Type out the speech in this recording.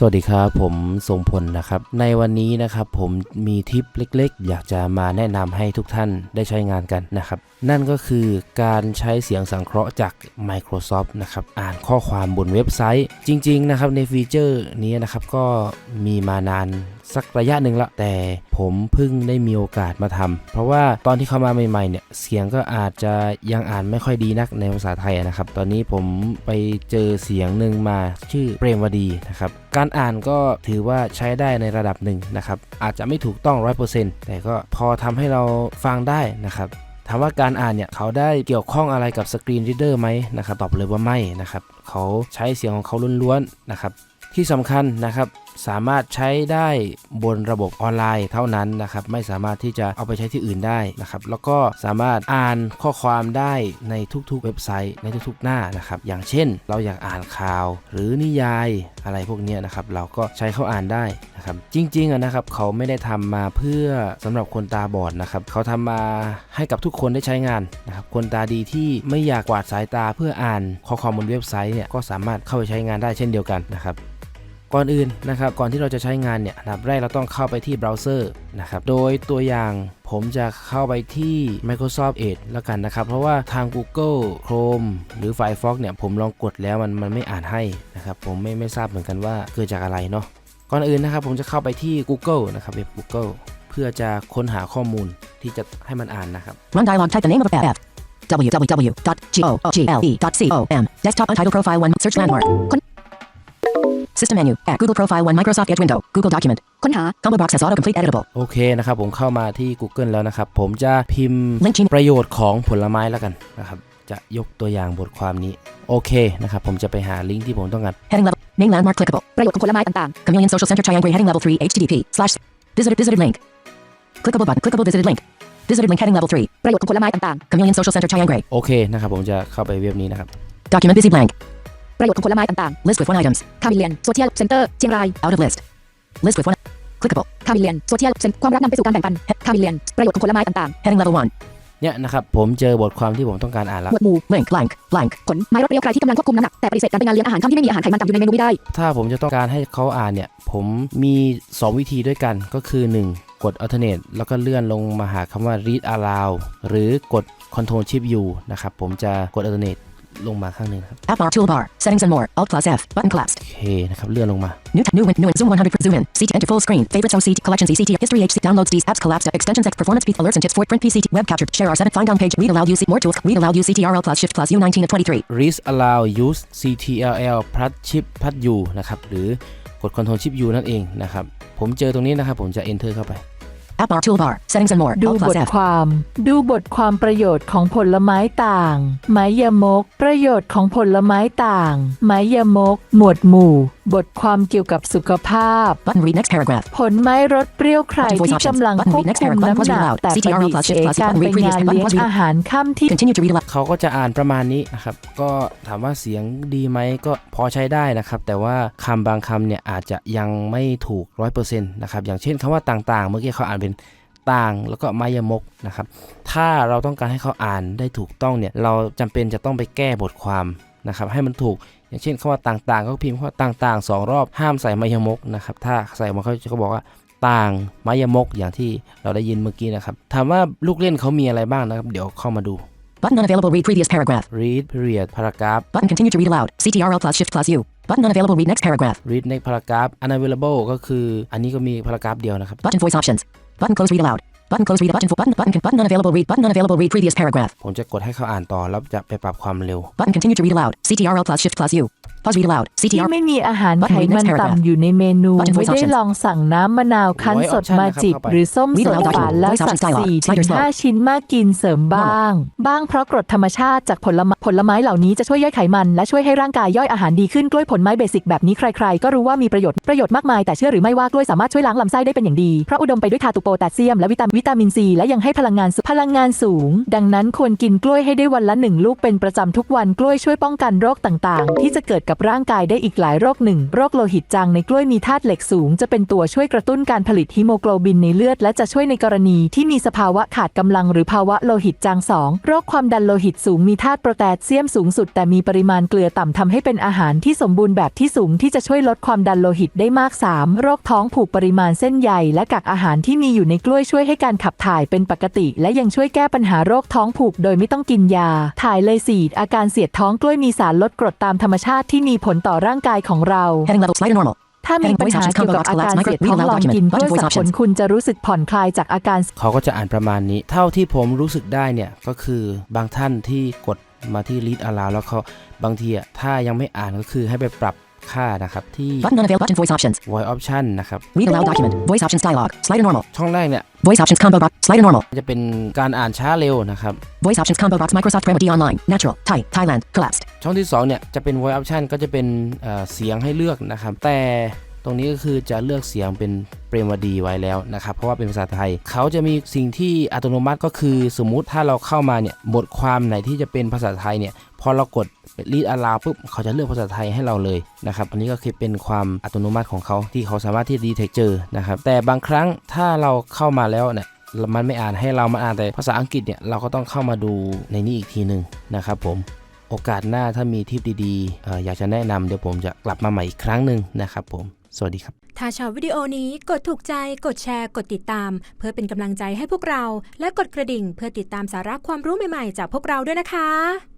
สวัสดีครับผมทรงพลนะครับ ในวันนี้นะครับผมมีทิปเล็กๆ อยากจะมาแนะนำให้ทุกท่านได้ใช้งานกันนะครับนั่นก็คือการใช้เสียงสังเคราะห์จาก Microsoft นะครับ อ่านข้อความบนเว็บไซต์ จริง ๆ นะครับในฟีเจอร์นี้นะครับก็มีมานานสักระยะหนึ่งละแต่ผมเพิ่งได้มีโอกาสมาทำเพราะว่าตอนที่เข้ามาใหม่ๆเนี่ยเสียงก็อาจจะยังอ่านไม่ค่อยดีนักในภาษาไทยนะครับ ตอนนี้ผมไปเจอเสียงหนึ่งมาชื่อเปรมวดีนะครับการอ่านก็ถือว่าใช้ได้ในระดับหนึ่งนะครับอาจจะไม่ถูกต้อง 100%แต่ก็พอทำให้เราฟังได้นะครับ ถามว่าการอ่านเนี่ยเขาได้เกี่ยวข้องอะไรกับสกรีนรีดเดอร์ไหมนะครับตอบเลยว่าไม่นะครับเขาใช้เสียงของเขาล้วนๆนะครับที่สำคัญนะครับ สามารถใช้ได้บนระบบออนไลน์เท่านั้นนะครับ ไม่สามารถที่จะเอาไปใช้ที่อื่นได้นะครับ แล้วก็สามารถอ่านข้อความได้ในทุกๆเว็บไซต์ในทุกๆหน้านะครับ อย่างเช่น เราอยากอ่านข่าวหรือนิยายอะไรพวกนี้นะครับ เราก็ใช้เขาอ่านได้นะครับ จริงๆนะครับเขาไม่ได้ทำมาเพื่อสำหรับคนตาบอดนะครับ เขาทำมาให้กับทุกคนได้ใช้งานนะครับ คนตาดีที่ไม่อยากกวาดสายตาเพื่ออ่านข้อความบนเว็บไซต์เนี่ยก็สามารถเข้าไปใช้งานได้เช่นเดียวกันนะครับ ก่อนอื่นนะครับก่อนที่เราจะใช้งานเนี่ยอันดับแรกเราต้องเข้าไปที่เบราว์เซอร์นะครับโดยตัวอย่างผมจะเข้าไปที่ Microsoft Edge แล้วกันนะครับ เพราะว่าทาง Google Chrome หรือ Firefox เนี่ยผมลองกดแล้วมันมันไม่อ่านให้นะครับผมไม่ไม่ทราบเหมือนกันว่าเกิดจากอะไรเนาะก่อนอื่นนะครับผมจะเข้าไปที่ Google นะครับเว็บ Google เพื่อจะค้นหาข้อมูลที่จะให้มันอ่านนะครับ Run dialog. Type the name of a F. www.google.com. Desktop untitled profile 1. Search landmark. Con- System menu. At Google Profile 1. Microsoft Edge window. Google document. ค้นหา Combo box has autocomplete editable. โอเคนะครับ ผมเข้ามาที่ Google แล้วนะครับ ผมจะพิมพ์ Link Gmail ประโยชน์ของผลไม้แล้วกันนะครับจะยกตัวอย่างบทความนี้ โอเคนะครับ ผมจะไปหาลิงก์ที่ผมต้องการ Heading level. Main landmark clickable. ประโยชน์ของผลไม้ต่าง Chameleon Social Center Triangle heading level 3 HTTP slash visited visited link. Clickable button. Clickable visited link. Visited link heading level 3. ๆประโยชน์ของผลไม้ต่าง Chameleon Social Center Triangle. โอเคนะครับ ผมจะเข้าไปเว็บนี้นะครับ Document busy blank. ๆประโยชน์ของผลไม้ต่าง List with one items. ๆคามิเลียนโซเชียลเซ็นเตอร์เชียงราย Out of list. List with one. Clickable. คามิเลียนโซเชียลเซ็นความรักนำไปสู่การแบ่งปันคามิเลียนประโยชน์ของผลไม้ต่าง Heading level 1. เนี่ยนะครับ ผมเจอบทความที่ผมต้องการอ่านๆแล้วหมวดหมู่ Link blank blank. ผลไม้รสเปรี้ยวใครที่กำลังควบคุมน้ำหนักแต่ปฏิเสธการไปงานเลี้ยงอาหารค่ำที่ไม่มีอาหารไขมันต่ำอยู่ในเมนูไม่ได้ ถ้าผมจะต้องการให้เขาอ่านเนี่ย ผมมี 2 วิธีด้วยกันก็คือ 1 กด alternate แล้วก็เลื่อนลงมาหาคำว่า read aloud หรือกด control shift u นะครับ ผมจะกด alternate ลงมาข้างหนึงนะครับ App bar toolbar. Settings and more. Alt plus F. Button collapsed. โอเคนะครับเลื่อนลงมา New tab, new win, new win, zoom 100 zoom in, CT enter full screen, favorites OCT, collections ECT, history HC, downloads D's, apps collapsed, extensions X, performance P, alerts and tips for print PCT, web capture, share R7, find on page, read aloud UC, more tools, read aloud UCTRL plus shift plus U19 of 23. read aloud use ctll plus shift plus u นะครับหรือกด control shift u นั่นเองนะครับผมเจอตรงนี้นะครับผมจะ enter เข้าไป App bar toolbar, settings and more, ดู Alt บ plus ท F. ความ ดูบทความประโยชน์ของผลไม้ต่าง ไม้ยมก ประโยชน์ของผลไม้ต่าง ไม้ยมก หมวดหมู่ บทความเกี่ยวกับสุขภาพ Button read next paragraph. ผลไม้รสเปรี้ยวใคร Button voice ที่ options. กำลัง Button ควบ read next คุม paragraph. Button น้ำ pause ห read นัก aloud. แต่ป CTRL ฏิ plus เส shift ธ plus การ button ไป read previous งาน button เลี้ยง pause read. อาหารค่ำที่ Continue to read aloud. เขาก็จะอ่านประมาณนี้นะครับ ก็ถามว่าเสียงดีไหมก็พอใช้ได้นะครับ แต่ว่าคำบางคำเนี่ยอาจจะยังไม่ถูก100%นะครับ อย่างเช่นคำว่าต่างๆ เมื่อกี้เขาอ่านเป็นต่างแล้วก็มายมกนะครับ ถ้าเราต้องการให้เขาอ่านได้ถูกต้องเนี่ย เราจำเป็นจะต้องไปแก้บทความนะครับ ให้มันถูก อย่างเช่นคำว่าต่างๆ ก็พิมพ์คำว่าต่างๆสองรอบห้ามใส่มายมกนะครับถ้าใส่มาเขาจะเขาบอกว่าต่างมายมกอย่างที่เราได้ยินเมื่อกี้นะครับถามว่าลูกเล่นเขามีอะไรบ้างนะครับ เดี๋ยวเข้ามาดู Button unavailable, read previous paragraph. read period paragraph Button continue to read aloud, CTRL plus shift plus U. Button unavailable, read next paragraph. read next paragraph unavailable ก็คืออันนี้ก็มี paragraph เดียวนะครับ Button voice options. Button close read aloud. Button close read button button button button unavailable, read button unavailable, read previous paragraph. ผมจะกดให้เขาอ่านต่อแล้วจะไปปรับความเร็ว Button continue to read aloud, CTRL plus shift plus U. Pause read aloud, ที่ CTRL. ไม่มีอาหาร Button ไข read มัน next paragraph. ต่ำอยู่ในเมนู Button ไม่ voice ได้ options. ลองสั่งน้ำมะนาวคั้นโอ้ยสด option มานะครับจิบเข้าไปหรือส้ม Read สด aloud ฝา document. นแล้ว Voice สัก options dialog. สี่ Sliders ถึง mode. ห้าชิ้นมากกินเสริมบ้าง บ้างเพราะกรดธรรมชาติจากผลไม้ผลไม้เหล่านี้จะช่วยย่อยไขมัน และช่วยให้ร่างกายย่อยอาหารดีขึ้นกล้วยผลไม้เบสิกแบบนี้ใครๆ ก็รู้ว่ามีประโยชน์ประโยชน์มากมายแต่เชื่อหรือไม่ว่ากล้วยสามารถช่วยล้างลำไส้ได้เป็นอย่างดี เพราะอุดมไปด้วยธาตุโพแทสเซียมและวิตามินวิตามินซีและยังให้พลังงานสูพลังงานสูง ดังนั้นควรกินกล้วยให้ได้วันละหนึ่งลูกเป็นประจำทุกวันกล้วยช่วยป้องกันโรคต่างๆ ที่จะเกิดกับกับร่างกายได้อีกหลายโรคหนึ่งโรคโลหิตจางในกล้วยมีธาตุเหล็กสูง จะเป็นตัวช่วยกระตุ้นการผลิตฮีโมโกลบินในเลือด และจะช่วยในกรณีที่มีสภาวะขาดกำลังหรือภาวะโลหิตจางสองโรคความดันโลหิตสูงมีธาตุโปรแทสเซียมสูงสุด แต่มีปริมาณเกลือต่ำทำให้เป็นอาหารที่สมบูรณ์แบบที่สูงที่จะช่วยลดความดันโลหิตได้มาก 3. โรคท้องผูกปริมาณเส้นใยและกักอาหารที่มีอยู่ในกล้วยช่วยให้การขับถ่ายเป็นปกติ และยังช่วยแก้ปัญหาโรคท้องผูกโดยไม่ต้องกินยา ถ่ายเลยสีดอาการเสียดท้องกล้วยมีสารลดกรดตามธรรมชาติที่มีผลต่อร่างกายของเรา Heading level slider normal. ถ้ามีปัญหาเกี่ยวกับอาการเสียดท้องลองกินกล้วยสับผลคุณจะรู้สึกผ่อนคลายจากอาการเขาก็จะอ่านประมาณนี้ เท่าที่ผมรู้สึกได้เนี่ยก็คือบางท่านที่กดมาที่ read aloud แล้วเขาบางทีอะถ้ายังไม่อ่านก็คือให้ไปปรับ ค่านะครับที่ Button unavailable. Button voice options. voice option นะครับ Read aloud document. Voice options dialog. Slider normal. ช่องแรกเนี่ย Voice options combo box. Slider normal. จะเป็นการอ่านช้าเร็วนะครับ Voice options combo box. Microsoft Premo D online. Natural. Thai. Thailand. Collapsed. ช่องที่2เนี่ยจะเป็น voice option ก็จะเป็นเอ่อเสียงให้เลือกนะครับ แต่ตรงนี้ก็คือจะเลือกเสียงเป็นเปรมวดีไว้แล้วนะครับ เพราะว่าเป็นภาษาไทย เขาจะมีสิ่งที่อัตโนมัติก็คือสมมุติถ้าเราเข้ามาเนี่ยบทความไหนที่จะเป็นภาษาไทยเนี่ย พอเรากด read aloud ปุ๊บเขาจะเลือกภาษาไทยให้เราเลยนะครับ อันนี้ก็คือเป็นความอัตโนมัติของเขาที่เขาสามารถที่ detect เจอนะครับ แต่บางครั้งถ้าเราเข้ามาแล้วเนี่ยมันไม่อ่านให้เรามาอ่านแต่ภาษาอังกฤษเนี่ยเราก็ต้องเข้ามาดูในนี้อีกทีหนึ่งนะครับผมโอกาสหน้าถ้ามีทิปดีๆเอ่ออยากจะแนะนำเดี๋ยวผมจะกลับมาใหม่อีกครั้งหนึ่งนะครับผม สวัสดีครับ ถ้าชอบวิดีโอนี้กดถูกใจ กดแชร์ กดติดตาม เพื่อเป็นกำลังใจให้พวกเรา และกดกระดิ่งเพื่อติดตามสาระความรู้ใหม่ๆ จากพวกเราด้วยนะคะ